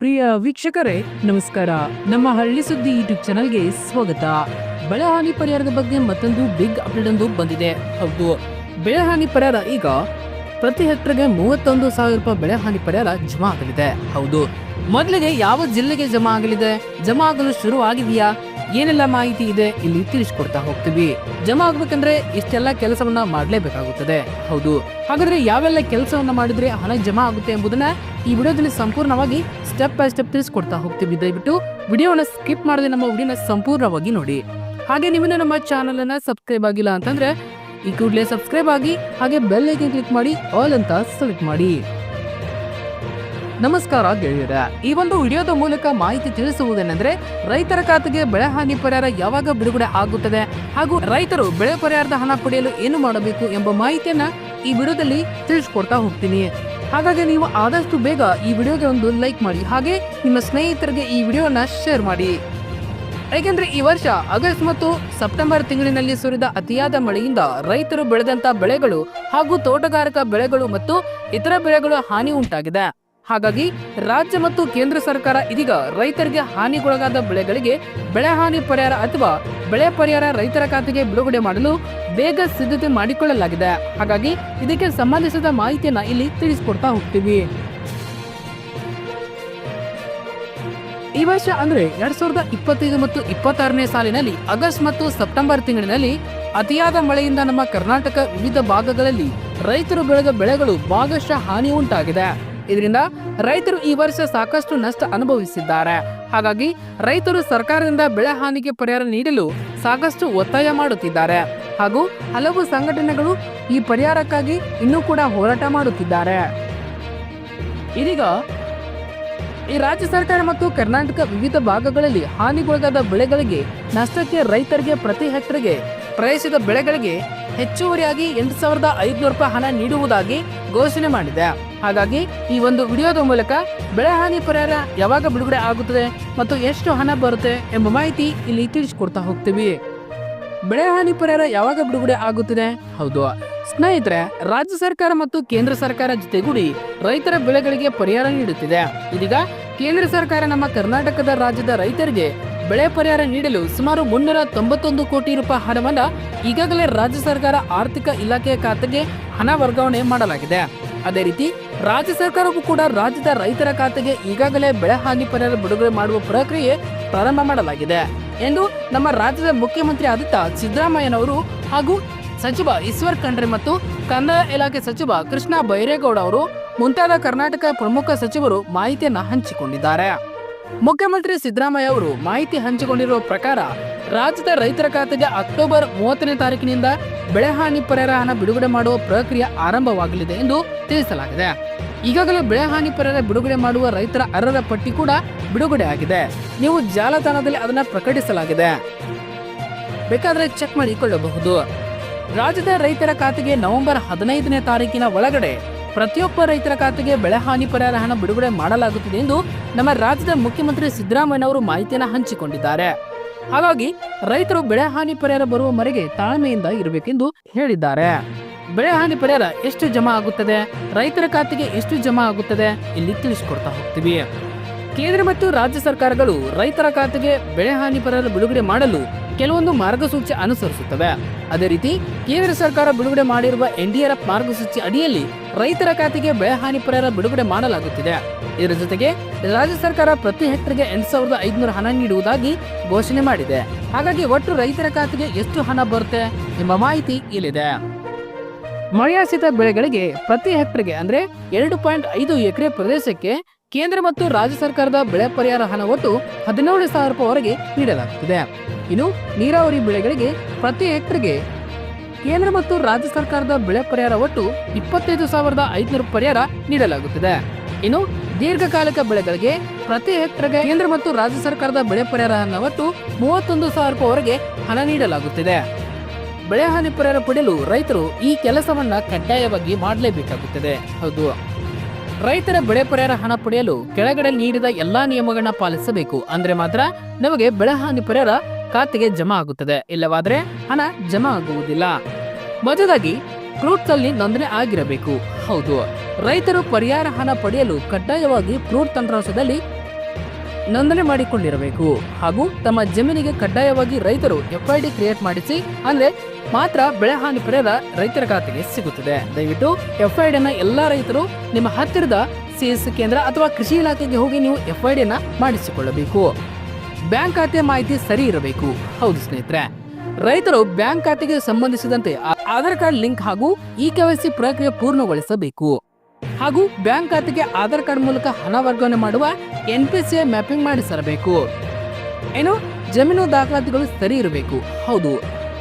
ಪ್ರಿಯ ವೀಕ್ಷಕರೇ, ನಮಸ್ಕಾರ. ನಮ್ಮ ಹಳ್ಳಿ ಸುದ್ದಿ ಯೂಟ್ಯೂಬ್ ಚಾನಲ್ಗೆ ಸ್ವಾಗತ. ಬೆಳೆ ಹಾನಿ ಪರಿಹಾರದ ಬಗ್ಗೆ ಮತ್ತೊಂದು ಬಿಗ್ ಅಪ್ಡೇಟ್ ಒಂದು ಬಂದಿದೆ. ಹೌದು ಬೆಳೆ ಹಾನಿ ಪರಿಹಾರ ಈಗ ಪ್ರತಿ ಹೆಕ್ಟರ್ಗೆ ಮೂವತ್ತೊಂದು ಸಾವಿರ ರೂಪಾಯಿ ಬೆಳೆ ಹಾನಿ ಪರಿಹಾರ ಜಮಾ ಆಗಲಿದೆ. ಹೌದು, ಮೊದಲಿಗೆ ಯಾವ ಜಿಲ್ಲೆಗೆ ಜಮಾ ಆಗಲಿದೆ? ಜಮಾ ಆಗಲು ಶುರು ಆಗಿದೆಯಾ ಏನೆಲ್ಲ ಮಾಹಿತಿ ಇದೆ ಇಲ್ಲಿ ತಿಳಿಸ್ಕೊಡ್ತಾ ಹೋಗ್ತೀವಿ. ಜಮಾ ಆಗ್ಬೇಕಂದ್ರೆ ಇಷ್ಟೆಲ್ಲ ಕೆಲಸವನ್ನ ಮಾಡಲೇಬೇಕಾಗುತ್ತದೆ. ಹೌದು. ಹಾಗಾದ್ರೆ ಯಾವೆಲ್ಲ ಕೆಲಸವನ್ನ ಮಾಡಿದ್ರೆ ಹಣ ಜಮಾ ಆಗುತ್ತೆ ಎಂಬುದನ್ನ ಈ ವಿಡಿಯೋದಲ್ಲಿ ಸಂಪೂರ್ಣವಾಗಿ ಸ್ಟೆಪ್ ಬೈ ಸ್ಟೆಪ್ ತಿಳಿಸ್ಕೊಡ್ತಾ ಹೋಗ್ತೀವಿ. ದಯವಿಟ್ಟು ವಿಡಿಯೋನ ಸ್ಕಿಪ್ ಮಾಡದೆ ನಮ್ಮ ವಿಡಿಯೋನ ಸಂಪೂರ್ಣವಾಗಿ ನೋಡಿ. ಹಾಗೆ ನೀವು ನಮ್ಮ ಚಾನಲ್ ಅನ್ನ ಸಬ್ಸ್ಕ್ರೈಬ್ ಆಗಿಲ್ಲ ಅಂತಂದ್ರೆ ಈ ಕೂಡಲೇ ಸಬ್ಸ್ಕ್ರೈಬ್ ಆಗಿ ಹಾಗೆ ಬೆಲ್ ಐಕನ್ ಕ್ಲಿಕ್ ಮಾಡಿ ಆಲ್ ಅಂತ ಸೆಲೆಕ್ಟ್ ಮಾಡಿ. ನಮಸ್ಕಾರ ಗೆಳೆಯರ. ಈ ಒಂದು ವಿಡಿಯೋದ ಮೂಲಕ ಮಾಹಿತಿ ತಿಳಿಸುವುದೇನೆಂದ್ರೆ, ರೈತರ ಖಾತೆಗೆ ಬೆಳೆ ಹಾನಿ ಪರಿಹಾರ ಯಾವಾಗ ಬಿಡುಗಡೆ ಆಗುತ್ತದೆ ಹಾಗೂ ರೈತರು ಬೆಳೆ ಪರಿಹಾರದ ಹಣ ಪಡೆಯಲು ಏನು ಮಾಡಬೇಕು ಎಂಬ ಮಾಹಿತಿಯನ್ನ ಈ ವಿಡಿಯೋದಲ್ಲಿ ತಿಳಿಸ್ಕೊಡ್ತಾ ಹೋಗ್ತೀನಿ. ಹಾಗಾಗಿ ನೀವು ಆದಷ್ಟು ಬೇಗ ಈ ವಿಡಿಯೋಗೆ ಒಂದು ಲೈಕ್ ಮಾಡಿ, ಹಾಗೆ ನಿಮ್ಮ ಸ್ನೇಹಿತರಿಗೆ ಈ ವಿಡಿಯೋನ ಶೇರ್ ಮಾಡಿ. ಏಕೆಂದ್ರೆ ಈ ವರ್ಷ ಆಗಸ್ಟ್ ಮತ್ತು ಸೆಪ್ಟೆಂಬರ್ ತಿಂಗಳಿನಲ್ಲಿ ಸುರಿದ ಅತಿಯಾದ ಮಳೆಯಿಂದ ರೈತರು ಬೆಳೆದಂತ ಬೆಳೆಗಳು ಹಾಗೂ ತೋಟಗಾರಿಕಾ ಬೆಳೆಗಳು ಮತ್ತು ಇತರ ಬೆಳೆಗಳು ಹಾನಿ ಉಂಟಾಗಿದೆ. ಹಾಗಾಗಿ ರಾಜ್ಯ ಮತ್ತು ಕೇಂದ್ರ ಸರ್ಕಾರ ಇದೀಗ ರೈತರಿಗೆ ಹಾನಿಗೊಳಗಾದ ಬೆಳೆಗಳಿಗೆ ಬೆಳೆ ಹಾನಿ ಪರಿಹಾರ ಅಥವಾ ಬೆಳೆ ಪರಿಹಾರ ರೈತರ ಖಾತೆಗೆ ಬಿಡುಗಡೆ ಮಾಡಲು ಬೇಗ ಸಿದ್ಧತೆ ಮಾಡಿಕೊಳ್ಳಲಾಗಿದೆ. ಹಾಗಾಗಿ ಇದಕ್ಕೆ ಸಂಬಂಧಿಸಿದ ಮಾಹಿತಿಯನ್ನ ಇಲ್ಲಿ ತಿಳಿಸಿಕೊಡ್ತಾ ಹೋಗ್ತೀವಿ. ಈ ವರ್ಷ ಅಂದ್ರೆ ಎರಡ್ ಸಾವಿರದ ಇಪ್ಪತ್ತೈದು ಮತ್ತು ಇಪ್ಪತ್ತಾರನೇ ಸಾಲಿನಲ್ಲಿ ಆಗಸ್ಟ್ ಮತ್ತು ಸೆಪ್ಟೆಂಬರ್ ತಿಂಗಳಿನಲ್ಲಿ ಅತಿಯಾದ ಮಳೆಯಿಂದ ನಮ್ಮ ಕರ್ನಾಟಕ ವಿವಿಧ ಭಾಗಗಳಲ್ಲಿ ರೈತರು ಬೆಳೆದ ಬೆಳೆಗಳು ಭಾಗಶಃ ಹಾನಿ ಉಂಟಾಗಿದೆ. ಇದರಿಂದ ರೈತರು ಈ ವರ್ಷ ಸಾಕಷ್ಟು ನಷ್ಟ ಅನುಭವಿಸಿದ್ದಾರೆ. ಹಾಗಾಗಿ ರೈತರು ಸರ್ಕಾರದಿಂದ ಬೆಳೆ ಹಾನಿಗೆ ಪರಿಹಾರ ನೀಡಲು ಸಾಕಷ್ಟು ಒತ್ತಾಯ ಮಾಡುತ್ತಿದ್ದಾರೆ. ಹಾಗೂ ಹಲವು ಸಂಘಟನೆಗಳು ಈ ಪರಿಹಾರಕ್ಕಾಗಿ ಇನ್ನೂ ಕೂಡ ಹೋರಾಟ ಮಾಡುತ್ತಿದ್ದಾರೆ. ಇದೀಗ ಈ ರಾಜ್ಯ ಸರ್ಕಾರ ಮತ್ತು ಕರ್ನಾಟಕ ವಿವಿಧ ಭಾಗಗಳಲ್ಲಿ ಹಾನಿಗೊಳಗಾದ ಬೆಳೆಗಳಿಗೆ ನಷ್ಟಕ್ಕೆ ರೈತರಿಗೆ ಪ್ರತಿ ಹೆಕ್ಟರ್ಗೆ ಪ್ರವೇಶದ ಬೆಳೆಗಳಿಗೆ ಹೆಚ್ಚುವರಿಯಾಗಿ ಎಂಟು ಸಾವಿರದ ಐದುನೂರು ರೂಪಾಯಿ ಹಣ ನೀಡುವುದಾಗಿ ಘೋಷಣೆ ಮಾಡಿದೆ. ಹಾಗಾಗಿ ಈ ಒಂದು ವಿಡಿಯೋದ ಮೂಲಕ ಬೆಳೆ ಹಾನಿ ಪರಿಹಾರ ಯಾವಾಗ ಬಿಡುಗಡೆ ಆಗುತ್ತದೆ ಮತ್ತು ಎಷ್ಟು ಹಣ ಬರುತ್ತೆ ಎಂಬ ಮಾಹಿತಿ ಇಲ್ಲಿ ತಿಳಿಸ್ಕೊಡ್ತಾ ಹೋಗ್ತೀವಿ. ಬೆಳೆ ಹಾನಿ ಪರಿಹಾರ ಯಾವಾಗ ಬಿಡುಗಡೆ ಆಗುತ್ತಿದೆ? ಹೌದು. ಸ್ನೇಹಿತರೆ, ರಾಜ್ಯ ಸರ್ಕಾರ ಮತ್ತು ಕೇಂದ್ರ ಸರ್ಕಾರ ಜೊತೆಗೂಡಿ ರೈತರ ಬೆಳೆಗಳಿಗೆ ಪರಿಹಾರ ನೀಡುತ್ತಿದೆ. ಇದೀಗ ಕೇಂದ್ರ ಸರ್ಕಾರ ನಮ್ಮ ಕರ್ನಾಟಕದ ರಾಜ್ಯದ ರೈತರಿಗೆ ಬೆಳೆ ಪರಿಹಾರ ನೀಡಲು ಸುಮಾರು ಮುನ್ನೂರ ತೊಂಬತ್ತೊಂದು ಕೋಟಿ ರೂಪಾಯಿ ಹಣವನ್ನು ಈಗಾಗಲೇ ರಾಜ್ಯ ಸರ್ಕಾರ ಆರ್ಥಿಕ ಇಲಾಖೆಯ ಖಾತೆಗೆ ಹಣ ವರ್ಗಾವಣೆ ಮಾಡಲಾಗಿದೆ. ಅದೇ ರೀತಿ ರಾಜ್ಯ ಸರ್ಕಾರವೂ ಕೂಡ ರಾಜ್ಯದ ರೈತರ ಖಾತೆಗೆ ಈಗಾಗಲೇ ಬೆಳೆ ಹಾನಿ ಪರಿಹಾರ ಬಿಡುಗಡೆ ಮಾಡುವ ಪ್ರಕ್ರಿಯೆ ಪ್ರಾರಂಭ ಮಾಡಲಾಗಿದೆ ಎಂದು ನಮ್ಮ ರಾಜ್ಯದ ಮುಖ್ಯಮಂತ್ರಿ ಆದಿತ್ತ ಸಿದ್ದರಾಮಯ್ಯನವರು ಹಾಗೂ ಸಚಿವ ಈಶ್ವರ್ ಖಂಡ್ರೆ ಮತ್ತು ಕಂದಾಯ ಇಲಾಖೆ ಸಚಿವ ಕೃಷ್ಣ ಬೈರೇಗೌಡ ಅವರು ಮುಂತಾದ ಕರ್ನಾಟಕ ಪ್ರಮುಖ ಸಚಿವರು ಮಾಹಿತಿಯನ್ನು ಹಂಚಿಕೊಂಡಿದ್ದಾರೆ. ಮುಖ್ಯಮಂತ್ರಿ ಸಿದ್ದರಾಮಯ್ಯ ಅವರು ಮಾಹಿತಿ ಹಂಚಿಕೊಂಡಿರುವ ಪ್ರಕಾರ ರಾಜ್ಯದ ರೈತರ ಖಾತೆಗೆ ಅಕ್ಟೋಬರ್ ಮೂವತ್ತನೇ ತಾರೀಕಿನಿಂದ ಬೆಳೆ ಹಾನಿ ಪರಿಹಾರ ಹಣ ಬಿಡುಗಡೆ ಮಾಡುವ ಪ್ರಕ್ರಿಯೆ ಆರಂಭವಾಗಲಿದೆ ಎಂದು ತಿಳಿಸಲಾಗಿದೆ. ಈಗಾಗಲೇ ಬೆಳೆ ಹಾನಿ ಪರಿಹಾರ ಬಿಡುಗಡೆ ಮಾಡುವ ರೈತರ ಅರ್ಹರ ಪಟ್ಟಿ ಕೂಡ ಬಿಡುಗಡೆ ಆಗಿದೆ. ನೀವು ಜಾಲತಾಣದಲ್ಲಿ ಅದನ್ನ ಪ್ರಕಟಿಸಲಾಗಿದೆ. ಬೇಕಾದ್ರೆ ಚೆಕ್ ಮಾಡಿಕೊಳ್ಳಬಹುದು ರಾಜ್ಯದ ರೈತರ ಖಾತೆಗೆ ನವೆಂಬರ್ ಹದಿನೈದನೇ ತಾರೀಕಿನ ಒಳಗಡೆ ಪ್ರತಿಯೊಬ್ಬ ರೈತರ ಖಾತೆಗೆ ಬೆಳೆ ಹಾನಿ ಪರಿಹಾರ ಹಣ ಬಿಡುಗಡೆ ಮಾಡಲಾಗುತ್ತಿದೆ ಎಂದು ನಮ್ಮ ರಾಜ್ಯದ ಮುಖ್ಯಮಂತ್ರಿ ಸಿದ್ದರಾಮಯ್ಯ ಅವರು ಮಾಹಿತಿಯನ್ನು ಹಂಚಿಕೊಂಡಿದ್ದಾರೆ. ಹಾಗಾಗಿ ರೈತರು ಬೆಳೆ ಹಾನಿ ಪರಿಹಾರ ಬರುವ ಮರೆಗೆ ತಾಳ್ಮೆಯಿಂದ ಇರಬೇಕೆಂದು ಹೇಳಿದ್ದಾರೆ. ಬೆಳೆ ಹಾನಿ ಪರಿಹಾರ ಎಷ್ಟು ಜಮಾ ಆಗುತ್ತದೆ? ರೈತರ ಖಾತೆಗೆ ಎಷ್ಟು ಜಮಾ ಆಗುತ್ತದೆ? ಇಲ್ಲಿ ತಿಳಿಸಿಕೊಡ್ತಾ ಹೋಗ್ತೀವಿ. ಕೇಂದ್ರ ಮತ್ತು ರಾಜ್ಯ ಸರ್ಕಾರಗಳು ರೈತರ ಖಾತೆಗೆ ಬೆಳೆ ಹಾನಿ ಪರಿಹಾರ ಬಿಡುಗಡೆ ಮಾಡಲು ಕೆಲವೊಂದು ಮಾರ್ಗಸೂಚಿ ಅನುಸರಿಸುತ್ತವೆ. ಅದೇ ರೀತಿ, ಕೇಂದ್ರ ಸರ್ಕಾರ ಬಿಡುಗಡೆ ಮಾಡಿರುವ ಎನ್ಡಿಆರ್ಎಫ್ ಮಾರ್ಗಸೂಚಿ ಅಡಿಯಲ್ಲಿ ರೈತರ ಖಾತೆಗೆ ಬೆಳೆ ಹಾನಿ ಪರಿಹಾರ ಬಿಡುಗಡೆ ಮಾಡಲಾಗುತ್ತಿದೆ. ಇದರ ಜೊತೆಗೆ, ರಾಜ್ಯ ಸರ್ಕಾರ ಪ್ರತಿ ಹೆಕ್ಟರ್ಗೆ ಎಂಟು ಸಾವಿರದ ಐದುನೂರು ಹಣ ನೀಡುವುದಾಗಿ ಘೋಷಣೆ ಮಾಡಿದೆ. ಹಾಗಾಗಿ ಒಟ್ಟು ರೈತರ ಖಾತೆಗೆ ಎಷ್ಟು ಹಣ ಬರುತ್ತೆ ಎಂಬ ಮಾಹಿತಿ ಇಲ್ಲಿದೆ. ಮಳೆಯಾಶ್ರಿತ ಬೆಳೆಗಳಿಗೆ ಪ್ರತಿ ಹೆಕ್ಟರ್ಗೆ ಅಂದ್ರೆ ಎರಡು ಪಾಯಿಂಟ್ ಐದು ಎಕರೆ ಪ್ರದೇಶಕ್ಕೆ ಕೇಂದ್ರ ಮತ್ತು ರಾಜ್ಯ ಸರ್ಕಾರದ ಬೆಳೆ ಪರಿಹಾರ ಹಣ ಒಟ್ಟು ಹದಿನೇಳು ಸಾವಿರ ರೂಪಾಯಿವರೆಗೆ ನೀಡಲಾಗುತ್ತಿದೆ. ಇನ್ನು ನೀರಾವರಿ ಬೆಳೆಗಳಿಗೆ ಪ್ರತಿ ಹೆಕ್ಟರ್ಗೆ ಕೇಂದ್ರ ಮತ್ತು ರಾಜ್ಯ ಸರ್ಕಾರದ ಬೆಳೆ ಪರಿಹಾರ ಒಟ್ಟು ಇಪ್ಪತ್ತೈದು ಸಾವಿರದ ಐದುನೂರು ಪರಿಹಾರ ನೀಡಲಾಗುತ್ತಿದೆ. ಇನ್ನು ದೀರ್ಘಕಾಲಿಕ ಬೆಳೆಗಳಿಗೆ ಪ್ರತಿ ಹೆಕ್ಟರ್ಗೆ ಕೇಂದ್ರ ಮತ್ತು ರಾಜ್ಯ ಸರ್ಕಾರದ ಬೆಳೆ ಪರಿಹಾರ ಹಣ ಒಟ್ಟು ಮೂವತ್ತೊಂದು ಸಾವಿರ ರೂಪಾಯಿವರೆಗೆ ಹಣ ನೀಡಲಾಗುತ್ತಿದೆ. ಬೆಳೆ ಹಾನಿ ಪರಿಹಾರ ಪಡೆಯಲು ರೈತರು ಈ ಕೆಲಸವನ್ನ ಕಡ್ಡಾಯವಾಗಿ ಮಾಡಲೇಬೇಕಾಗುತ್ತದೆ. ಹೌದು. ರೈತರ ಬೆಳೆ ಪರಿಹಾರ ಹಣ ಪಡೆಯಲು ಕೆಳಗಡೆ ನೀಡಿದ ಎಲ್ಲಾ ನಿಯಮಗಳನ್ನ ಪಾಲಿಸಬೇಕು. ಅಂದ್ರೆ ಮಾತ್ರ ನಮಗೆ ಬೆಳೆ ಹಾನಿ ಪರಿಹಾರ ಖಾತೆಗೆ ಜಮಾ ಆಗುತ್ತದೆ. ಇಲ್ಲವಾದ್ರೆ ಹಣ ಜಮಾ ಆಗುವುದಿಲ್ಲ. ಮೊದಲಾಗಿ ಫ್ರೂಟ್ಸ್ ಅಲ್ಲಿ ನೋಂದಣಿ ಆಗಿರಬೇಕು. ಹೌದು. ರೈತರು ಪರಿಹಾರ ಹಣ ಪಡೆಯಲು ಕಡ್ಡಾಯವಾಗಿ ಫ್ರೂಟ್ ತಂತ್ರಾಂಶದಲ್ಲಿ ನೋಂದಣಿ ಮಾಡಿಕೊಂಡಿರಬೇಕು ಹಾಗೂ ತಮ್ಮ ಜಮೀನಿಗೆ ಕಡ್ಡಾಯವಾಗಿ ರೈತರು ಎಫ್ಐಡಿ ಕ್ರಿಯೇಟ್ ಮಾಡಿಸಿ, ಅಂದ್ರೆ ಮಾತ್ರ ಬೆಳೆ ಹಾನಿ ಪರಿಹಾರ ರೈತರ ಖಾತೆಗೆ ಸಿಗುತ್ತದೆ. ದಯವಿಟ್ಟು ಎಫ್ಐಡಿ ನ ಎಲ್ಲಾ ರೈತರು ನಿಮ್ಮ ಹತ್ತಿರದ ಸಿಎಸ್ ಕೇಂದ್ರ ಅಥವಾ ಕೃಷಿ ಇಲಾಖೆಗೆ ಹೋಗಿ ನೀವು ಎಫ್ಐಡಿ ಅನ್ನ ಮಾಡಿಸಿಕೊಳ್ಳಬೇಕು. ಬ್ಯಾಂಕ್ ಖಾತೆ ಮಾಹಿತಿ ಸರಿ ಇರಬೇಕು. ಹೌದು ಸ್ನೇಹಿತರೆ, ರೈತರು ಬ್ಯಾಂಕ್ ಖಾತೆಗೆ ಸಂಬಂಧಿಸಿದಂತೆ ಆಧಾರ್ ಕಾರ್ಡ್ ಲಿಂಕ್ ಹಾಗೂ ಇ ಕೆವೈಸಿ ಪ್ರಕ್ರಿಯೆ ಪೂರ್ಣಗೊಳಿಸಬೇಕು. ಹಾಗೂ ಬ್ಯಾಂಕ್ ಖಾತೆಗೆ ಆಧಾರ್ ಕಾರ್ಡ್ ಮೂಲಕ ಹಣ ವರ್ಗಾವಣೆ ಮಾಡುವ ಎನ್ ಪಿ ಸಿ ಮ್ಯಾಪಿಂಗ್ ಮಾಡಿಸಿರಬೇಕು. ಏನು ಜಮೀನು ದಾಖಲಾತಿಗಳು ಸರಿ ಇರಬೇಕು. ಹೌದು,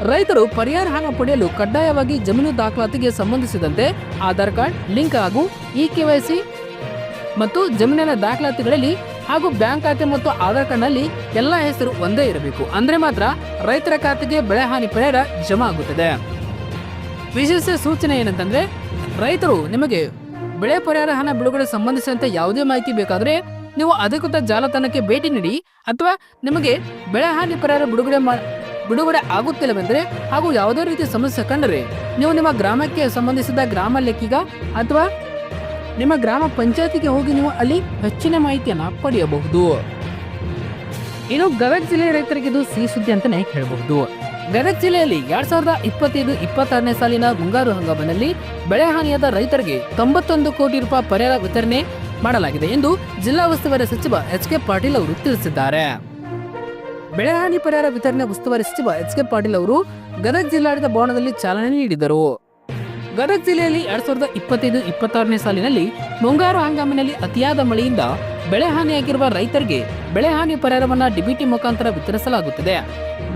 ರೈತರು ಪರಿಹಾರ ಹಣ ಪಡೆಯಲು ಕಡ್ಡಾಯವಾಗಿ ಜಮೀನು ದಾಖಲಾತಿಗೆ ಸಂಬಂಧಿಸಿದಂತೆ ಆಧಾರ್ ಕಾರ್ಡ್, ಲಿಂಕ್ ಹಾಗೂ ಇ ಕೆವೈಸಿ ಮತ್ತು ಜಮೀನಿನ ದಾಖಲಾತಿಗಳಲ್ಲಿ ಹಾಗೂ ಬ್ಯಾಂಕ್ ಖಾತೆ ಮತ್ತು ಆಧಾರ್ ಕಾರ್ಡ್ನಲ್ಲಿ ಎಲ್ಲ ಹೆಸರು ಒಂದೇ ಇರಬೇಕು. ಅಂದ್ರೆ ಮಾತ್ರ ರೈತರ ಖಾತೆಗೆ ಬೆಳೆ ಹಾನಿ ಪರಿಹಾರ ಜಮಾ ಆಗುತ್ತದೆ. ವಿಶೇಷ ಸೂಚನೆ ಏನಂತಂದ್ರೆ ರೈತರು ನಿಮಗೆ ಬೆಳೆ ಪರಿಹಾರ ಹಣ ಬಿಡುಗಡೆ ಸಂಬಂಧಿಸಿದಂತೆ ಯಾವುದೇ ಮಾಹಿತಿ ಬೇಕಾದರೆ ನೀವು ಅಧಿಕೃತ ಜಾಲತಾಣಕ್ಕೆ ಭೇಟಿ ನೀಡಿ ಅಥವಾ ನಿಮಗೆ ಬೆಳೆ ಹಾನಿ ಪರಿಹಾರ ಬಿಡುಗಡೆ ಬಿಡುಗಡೆ ಆಗುತ್ತಿಲ್ಲವೆಂದರೆ ಹಾಗೂ ಯಾವುದೇ ರೀತಿಯ ಸಮಸ್ಯೆ ಕಂಡರೆ ನೀವು ನಿಮ್ಮ ಗ್ರಾಮಕ್ಕೆ ಸಂಬಂಧಿಸಿದ ಗ್ರಾಮ ಲೆಕ್ಕಿಗ ಅಥವಾ ನಿಮ್ಮ ಗ್ರಾಮ ಪಂಚಾಯತಿಗೆ ಹೋಗಿ ನೀವು ಅಲ್ಲಿ ಹೆಚ್ಚಿನ ಮಾಹಿತಿಯನ್ನು ಪಡೆಯಬಹುದು. ಇನ್ನು ಗದಗ ಜಿಲ್ಲೆಯ ರೈತರಿಗೆ ಇದು ಸಿಹಿ ಸುದ್ದಿ ಅಂತಲೇ ಹೇಳಬಹುದು. ಗದಗ ಜಿಲ್ಲೆಯಲ್ಲಿ ಎರಡ್ ಸಾವಿರದ ಇಪ್ಪತ್ತೈದು ಇಪ್ಪತ್ತಾರನೇ ಸಾಲಿನ ಮುಂಗಾರು ಹಂಗಾಮಿನಲ್ಲಿ ಬೆಳೆ ಹಾನಿಯಾದ ರೈತರಿಗೆ ತೊಂಬತ್ತೊಂದು ಕೋಟಿ ರೂಪಾಯಿ ಪರಿಹಾರ ವಿತರಣೆ ಮಾಡಲಾಗಿದೆ ಎಂದು ಜಿಲ್ಲಾ ಉಸ್ತುವಾರಿ ಸಚಿವ ಎಚ್ ಕೆ ಪಾಟೀಲ್ ಅವರು ತಿಳಿಸಿದ್ದಾರೆ. ಬೆಳೆ ಹಾನಿ ಪರಿಹಾರ ವಿತರಣೆ ಉಸ್ತುವಾರಿ ಸಚಿವ ಎಚ್ ಕೆ ಪಾಟೀಲ್ ಅವರು ಗದಗ ಜಿಲ್ಲಾಡಳಿತ ಭವನದಲ್ಲಿ ಚಾಲನೆ ನೀಡಿದರು. ಗದಗ ಜಿಲ್ಲೆಯಲ್ಲಿ ಎರಡ್ ಸಾವಿರದ ಇಪ್ಪತ್ತೈದು ಇಪ್ಪತ್ತಾರನೇ ಸಾಲಿನಲ್ಲಿ ಮುಂಗಾರು ಹಂಗಾಮಿನಲ್ಲಿ ಅತಿಯಾದ ಮಳೆಯಿಂದ ಬೆಳೆ ಹಾನಿಯಾಗಿರುವ ರೈತರಿಗೆ ಬೆಳೆ ಹಾನಿ ಪರಿಹಾರವನ್ನ ಡಿಬಿಟಿ ಮುಖಾಂತರ ವಿತರಿಸಲಾಗುತ್ತಿದೆ.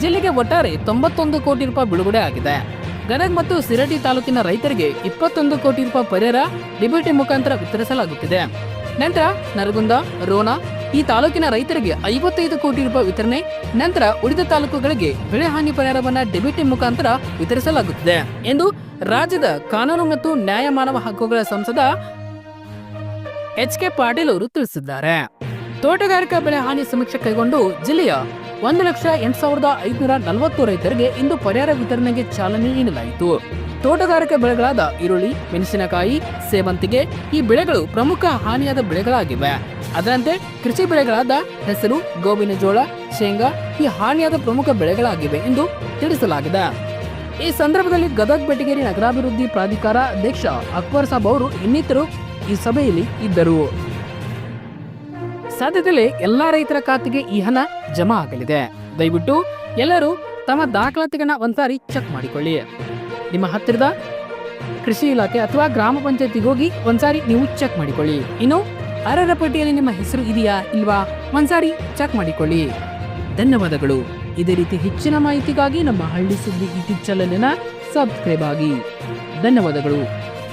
ಜಿಲ್ಲೆಗೆ ಒಟ್ಟಾರೆ ತೊಂಬತ್ತೊಂದು ಕೋಟಿ ರೂಪಾಯಿ ಬಿಡುಗಡೆ ಆಗಿದೆ. ಗದಗ ಮತ್ತು ಸಿರಟಿ ತಾಲೂಕಿನ ರೈತರಿಗೆ ಇಪ್ಪತ್ತೊಂದು ಕೋಟಿ ರೂಪಾಯಿ ಪರಿಹಾರ ಡಿಬಿಟಿ ಮುಖಾಂತರ ವಿತರಿಸಲಾಗುತ್ತಿದೆ. ನಂತರ ನರಗುಂದ, ರೋಣ ಈ ತಾಲೂಕಿನ ರೈತರಿಗೆ ಐವತ್ತೈದು ಕೋಟಿ ರೂಪಾಯಿ ವಿತರಣೆ, ನಂತರ ಉಳಿದ ತಾಲೂಕುಗಳಿಗೆ ಬೆಳೆ ಹಾನಿ ಪರಿಹಾರವನ್ನ ಡಿಬಿಟಿ ಮುಖಾಂತರ ವಿತರಿಸಲಾಗುತ್ತಿದೆ. ಎಂದು ರಾಜ್ಯದ ಕಾನೂನು ಮತ್ತು ನ್ಯಾಯ ಮಾನವ ಹಕ್ಕುಗಳ ಸಂಸದ ಎಚ್ ಕೆ ಪಾಟೀಲ್ ಅವರು ತಿಳಿಸಿದ್ದಾರೆ. ತೋಟಗಾರಿಕಾ ಬೆಳೆ ಹಾನಿ ಸಮೀಕ್ಷೆ ಕೈಗೊಂಡು ಜಿಲ್ಲೆಯ ಒಂದು ಲಕ್ಷ ಎಂಟು ಸಾವಿರದ ಐದುನೂರ ನಲವತ್ತು ರೈತರಿಗೆ ಇಂದು ಪರಿಹಾರ ವಿತರಣೆಗೆ ಚಾಲನೆ ನೀಡಲಾಯಿತು. ತೋಟಗಾರಿಕಾ ಬೆಳೆಗಳಾದ ಈರುಳ್ಳಿ, ಮೆಣಸಿನಕಾಯಿ, ಸೇವಂತಿಗೆ ಈ ಬೆಳೆಗಳು ಪ್ರಮುಖ ಹಾನಿಯಾದ ಬೆಳೆಗಳಾಗಿವೆ. ಅದರಂತೆ ಕೃಷಿ ಬೆಳೆಗಳಾದ ಹೆಸರು ಗೋವಿನ ಜೋಳ, ಶೇಂಗಾ ಈ ಹಾನಿಯಾದ ಪ್ರಮುಖ ಬೆಳೆಗಳಾಗಿವೆ ಎಂದು ತಿಳಿಸಲಾಗಿದೆ. ಈ ಸಂದರ್ಭದಲ್ಲಿ ಗದಗ ಬೆಟಗೇರಿ ನಗರಾಭಿವೃದ್ಧಿ ಪ್ರಾಧಿಕಾರ ಅಧ್ಯಕ್ಷ ಅಕ್ಬರ್ ಸಾಬ್ ಅವರು ಇನ್ನಿತರು ಈ ಸಭೆಯಲ್ಲಿ ಇದ್ದರು. ಸದ್ಯದಲ್ಲೇ ಎಲ್ಲಾ ರೈತರ ಖಾತೆಗೆ ಈ ಹಣ ಜಮಾ ಆಗಲಿದೆ. ದಯವಿಟ್ಟು ಎಲ್ಲರೂ ತಮ್ಮ ದಾಖಲಾತಿಗಳನ್ನ ಒಂದ್ಸಾರಿ ಚೆಕ್ ಮಾಡಿಕೊಳ್ಳಿ. ನಿಮ್ಮ ಹತ್ತಿರದ ಕೃಷಿ ಇಲಾಖೆ ಅಥವಾ ಗ್ರಾಮ ಪಂಚಾಯತಿಗೆ ಹೋಗಿ ಒಂದ್ಸಾರಿ ನೀವು ಚೆಕ್ ಮಾಡಿಕೊಳ್ಳಿ. ಇನ್ನು ಅರ್ಹರ ಪಟ್ಟಿಯಲ್ಲಿ ನಿಮ್ಮ ಹೆಸರು ಇದೆಯಾ ಇಲ್ವಾ ಒಂದ್ಸಾರಿ ಚೆಕ್ ಮಾಡಿಕೊಳ್ಳಿ. ಧನ್ಯವಾದಗಳು. ಇದೇ ರೀತಿ ಹೆಚ್ಚಿನ ಮಾಹಿತಿಗಾಗಿ ನಮ್ಮ ಹಳ್ಳಿ ಸುದ್ದಿ ಯೂಟ್ಯೂಬ್ ಚಾನಲಿನ ಸಬ್ಸ್ಕ್ರೈಬ್ ಆಗಿ. ಧನ್ಯವಾದಗಳು.